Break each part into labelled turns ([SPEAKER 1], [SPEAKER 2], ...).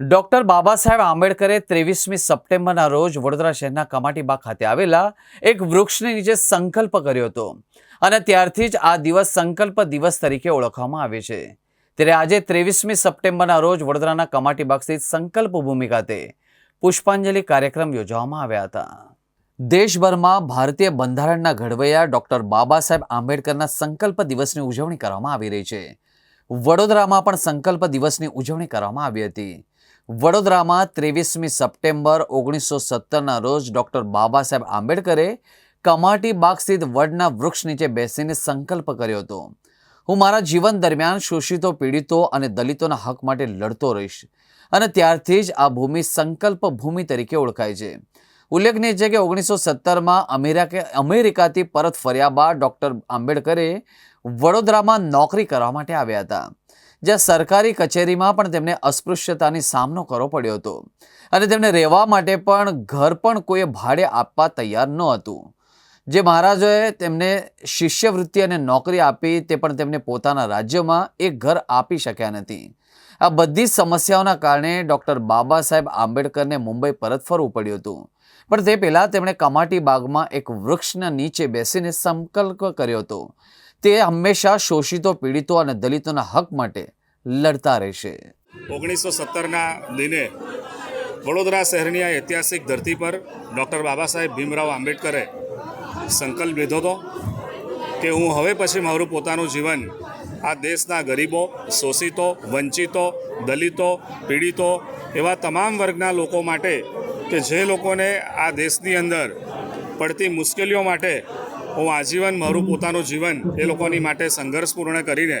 [SPEAKER 1] Doctor Baba Saheb આંબેડકરે ત્રેવીસમી સપ્ટેમ્બરના રોજ વડોદરા શહેરના કમાટીબાગ ખાતે આવેલા એક વૃક્ષની નીચે સંકલ્પ કર્યો હતો. અને ત્યારથી જ આ દિવસ સંકલ્પ દિવસ તરીકે ઓળખવામાં આવે છે. ત્યારે આજે ત્રેવીસમી સપ્ટેમ્બરના રોજ વડોદરાના કમાટીબાગ સ્થિત સંકલ્પ ભૂમિ ખાતે પુષ્પાંજલિ કાર્યક્રમ યોજવામાં આવ્યા હતા. દેશભરમાં ભારતીય બંધારણના ઘડવૈયા ડોક્ટર બાબા સાહેબ આંબેડકરના સંકલ્પ દિવસની ઉજવણી કરવામાં આવી રહી છે. વડોદરામાં પણ સંકલ્પ દિવસની ઉજવણી કરવામાં આવી હતી. વડોદરામાં ત્રેવીસમી સપ્ટેમ્બર ઓગણીસો સત્તરના રોજ ડૉક્ટર બાબા સાહેબ આંબેડકરે કમાટી બાગ સ્થિત વડના વૃક્ષ નીચે બેસીને સંકલ્પ કર્યો હતો. હું મારા જીવન દરમિયાન શોષિતો, પીડિતો અને દલિતોના હક માટે લડતો રહીશ અને ત્યારથી જ આ ભૂમિ સંકલ્પ ભૂમિ તરીકે ઓળખાય છે. ઉલ્લેખનીય છે કે ઓગણીસો સત્તરમાં અમેરિકા અમેરિકાથી પરત ફર્યા બાદ ડૉક્ટર આંબેડકરે વડોદરામાં નોકરી કરવા માટે આવ્યા હતા. જ્યાં સરકારી કચેરીમાં પણ તેમને અસ્પૃશ્યતાની સામનો કરવો પડ્યો હતો. અને તેમને રહેવા માટે પણ ઘર પણ કોઈએ ભાડે આપવા તૈયાર ન જે મહારાજોએ તેમને શિષ્યવૃત્તિ અને નોકરી આપી તે પણ તેમને પોતાના રાજ્યમાં એક ઘર આપી શક્યા નથી. આ બધી સમસ્યાઓના કારણે ડૉક્ટર બાબા સાહેબ આંબેડકરને મુંબઈ પરત ફરવું પડ્યું હતું. પણ તે પહેલાં તેમણે કમાટી બાગમાં એક વૃક્ષના નીચે બેસીને સંકલ્પ કર્યો હતો. તે હંમેશા શોષિતો, પીડિતો અને દલિતોના હક માટે લડતા રહેશે.
[SPEAKER 2] ઓગણીસો સત્તરના દિને વડોદરા શહેરની આ ઐતિહાસિક ધરતી પર ડૉક્ટર બાબા સાહેબ ભીમરાવ આંબેડકરે સંકલ્પ લીધો હતો કે હું હવે પછી મારું પોતાનું જીવન આ દેશના ગરીબો, શોષિતો, વંચિતો, દલિતો, પીડિતો એવા તમામ વર્ગના લોકો માટે કે જે લોકોને આ દેશની અંદર પડતી મુશ્કેલીઓ માટે હું આજીવન, મારું પોતાનું જીવન એ લોકોની માટે સંઘર્ષપૂર્ણ કરીને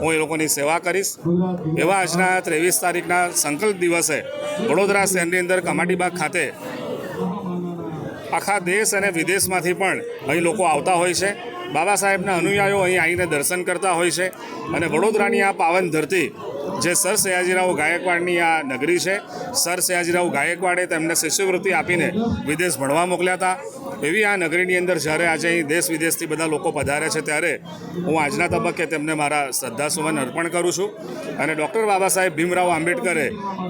[SPEAKER 2] હું એ લોકોની સેવા કરીશ. એવા આજના ત્રેવીસ તારીખના સંકલ્પ દિવસે વડોદરા શહેરની અંદર કમાટીબાગ ખાતે આખા દેશ અને વિદેશમાંથી પણ અહીં લોકો આવતા હોય છે. બાબા સાહેબના અનુયાયીઓ અહીં આવીને દર્શન કરતા હોય છે અને વડોદરાની આ પાવન ધરતી જે સર સયાજીરાવ ગાયકવાડની આ નગરી છે, સર સયાજીરાવ ગાયકવાડે તેમને શિષ્યવૃત્તિ આપીને વિદેશ ભણવા મોકલ્યા હતા. એવી આ નગરીની અંદર જ્યારે આજે અહીં દેશ વિદેશથી બધા લોકો પધારે છે, ત્યારે હું આજના તબક્કે તેમને મારા શ્રદ્ધાસુમન અર્પણ કરું છું. અને ડૉક્ટર બાબા સાહેબ ભીમરાવ આંબેડકરે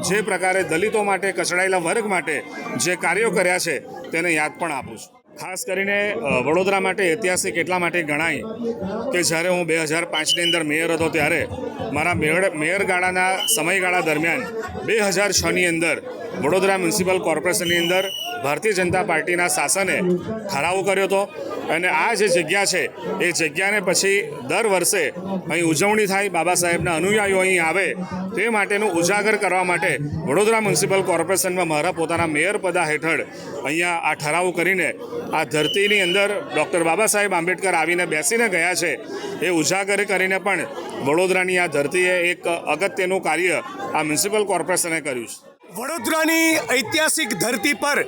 [SPEAKER 2] જે પ્રકારે દલિતો માટે, કચડાયેલા વર્ગ માટે જે કાર્યો કર્યા છે, તેને યાદ પણ આપું છું. ખાસ કરીને વડોદરા માટે ઐતિહાસિક એટલા માટે ગણાય કે જ્યારે હું બે હજાર પાંચની અંદર મેયર હતો ત્યારે મારા મેયર મેયર ગાળાના સમયગાળા દરમિયાન બે હજાર છની અંદર વડોદરા મ્યુનિસિપલ કોર્પોરેશનની અંદર ભારતીય જનતા પાર્ટીના શાસને ઠરાવો કર્યો હતો. અને આ જે જગ્યા છે, એ જગ્યાને પછી દર વર્ષે અહીં ઉજવણી થાય, બાબા સાહેબના અનુયાયીઓ અહીં આવે, તે માટેનું ઉજાગર કરવા માટે વડોદરા મ્યુનિસિપલ કોર્પોરેશનમાં મારા પોતાના મેયર પદા હેઠળ અહીંયા આ ઠરાવો કરીને આ ધરતીની અંદર ડૉક્ટર બાબા સાહેબ આંબેડકર આવીને બેસીને ગયા છે, એ ઉજાગર કરીને પણ વડોદરાની આ ધરતીએ એક અગત્યનું કાર્ય આ મ્યુનિસિપલ કોર્પોરેશને કર્યું છે.
[SPEAKER 3] વડોદરાની ઐતિહાસિક ધરતી પર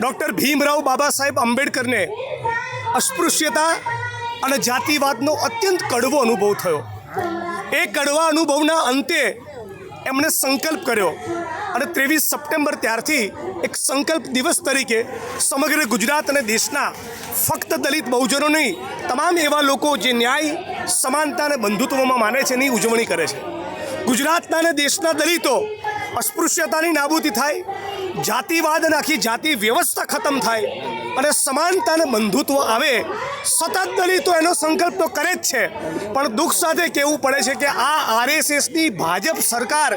[SPEAKER 3] ડૉક્ટર ભીમરાવ બાબા સાહેબ આંબેડકરને અસ્પૃશ્યતા અને જાતિવાદનો અત્યંત કડવો અનુભવ થયો. એ કડવા અનુભવના અંતે એમણે સંકલ્પ કર્યો અને ત્રેવીસ સપ્ટેમ્બર ત્યારથી એક સંકલ્પ દિવસ તરીકે સમગ્ર ગુજરાત અને દેશના ફક્ત દલિત બહુજનો નહીં તમામ એવા લોકો જે ન્યાય, સમાનતા અને બંધુત્વમાં માને છે એની ઉજવણી કરે છે. ગુજરાતના અને દેશના દલિતો અસ્પૃશ્યતાની નાબૂદી થાય, જાતિવાદ અને આખી જાતિ વ્યવસ્થા ખતમ થાય અને સમાનતા અને બંધુત્વ આવે, સતત દલિતો એનો સંકલ્પ તો કરે જ છે. પણ દુઃખ સાથે કહેવું પડે છે કે આ આરએસએસની ભાજપ સરકાર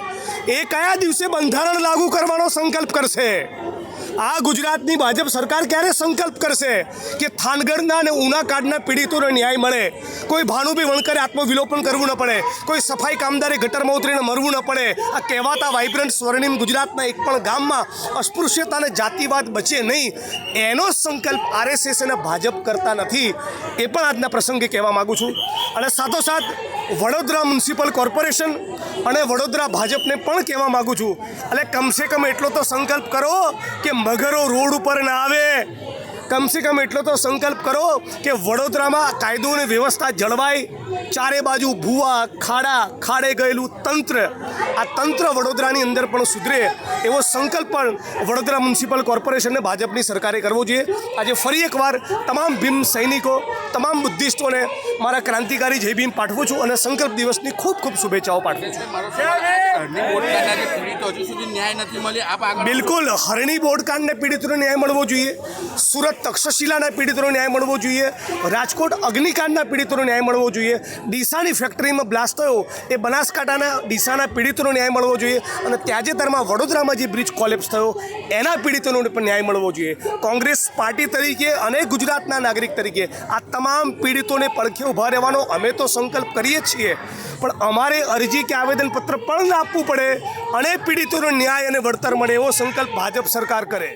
[SPEAKER 3] એ કયા દિવસે બંધારણ લાગુ કરવાનો સંકલ્પ કરશે? આ ગુજરાતની ભાજપ સરકાર ક્યારે સંકલ્પ કરશે કે થાનગઢના અને ઉનાકાડના પીડિતોને ન્યાય મળે? કોઈ ભાનુભાઈ વણકરે આત્મવિલોપન કરવું ન પડે. કોઈ સફાઈ કામદારે ગટરમાં ઉતરીને મરવું ન પડે. આ કહેવાતા વાઇબ્રન્ટ સ્વર્ણિમ ગુજરાતના એક પણ ગામમાં અસ્પૃશ્યતા અને જાતિવાદ બચે નહીં. એનો સંકલ્પ આરએસએસ અને ભાજપ કરતા નથી. એ પણ આજના પ્રસંગે કહેવા માગું છું. અને સાથોસાથ વડોદરા મ્યુનિસિપલ કોર્પોરેશન અને વડોદરા ભાજપને પણ કહેવા માગું છું. એટલે કમસે કમ એટલો તો સંકલ્પ કરો કે મગરો રોડ ઉપર ના આવે. કમસે કમ એટલો તો સંકલ્પ કરો કે વડોદરામાં કાયદો અને વ્યવસ્થા જળવાય. ચારે બાજુ ભૂવા, ખાડા, ખાડે ગયેલું તંત્ર. આ તંત્ર વડોદરાની અંદર પણ સુધરે. એવો સંકલ્પ પણ વડોદરા મ્યુનિસિપલ કોર્પોરેશનને ભાજપની સરકારે કરવો જોઈએ. આજે ફરી એકવાર તમામ ભીમ સૈનિકો, તમામ બુદ્ધિસ્ટોને મારા ક્રાંતિકારી જય ભીમ પાઠવું છું અને સંકલ્પ દિવસની ખૂબ ખૂબ શુભેચ્છાઓ પાઠવું છું. બિલકુલ, હરણી બોર્ડકાંડને પીડિતોને ન્યાય મળવો જોઈએ. સુરત તક્ષશિલાના પીડિતોને ન્યાય મળવો જોઈએ, રાજકોટ અગ્નિકાંડના પીડિતોને ન્યાય મળવો જોઈએ, ડીસાની ફેક્ટરીમાં બ્લાસ્ટ થયો એ બનાસકાંઠાના ડીસાના પીડિતોનો ન્યાય મળવો જોઈએ અને તાજેતરમાં વડોદરામાં જે બ્રિજ કોલેપ્સ થયો એના પીડિતોને પણ ન્યાય મળવો જોઈએ. કોંગ્રેસ પાર્ટી તરીકે અને ગુજરાતના નાગરિક તરીકે આ તમામ પીડિતોને પડખે ઊભા રહેવાનો અમે તો સંકલ્પ કરીએ છીએ. પણ અમારે અરજી કે આવેદનપત્ર પણ આપવું પડે અને પીડિતોનો ન્યાય અને વળતર મળે એવો સંકલ્પ ભાજપ સરકાર કરે.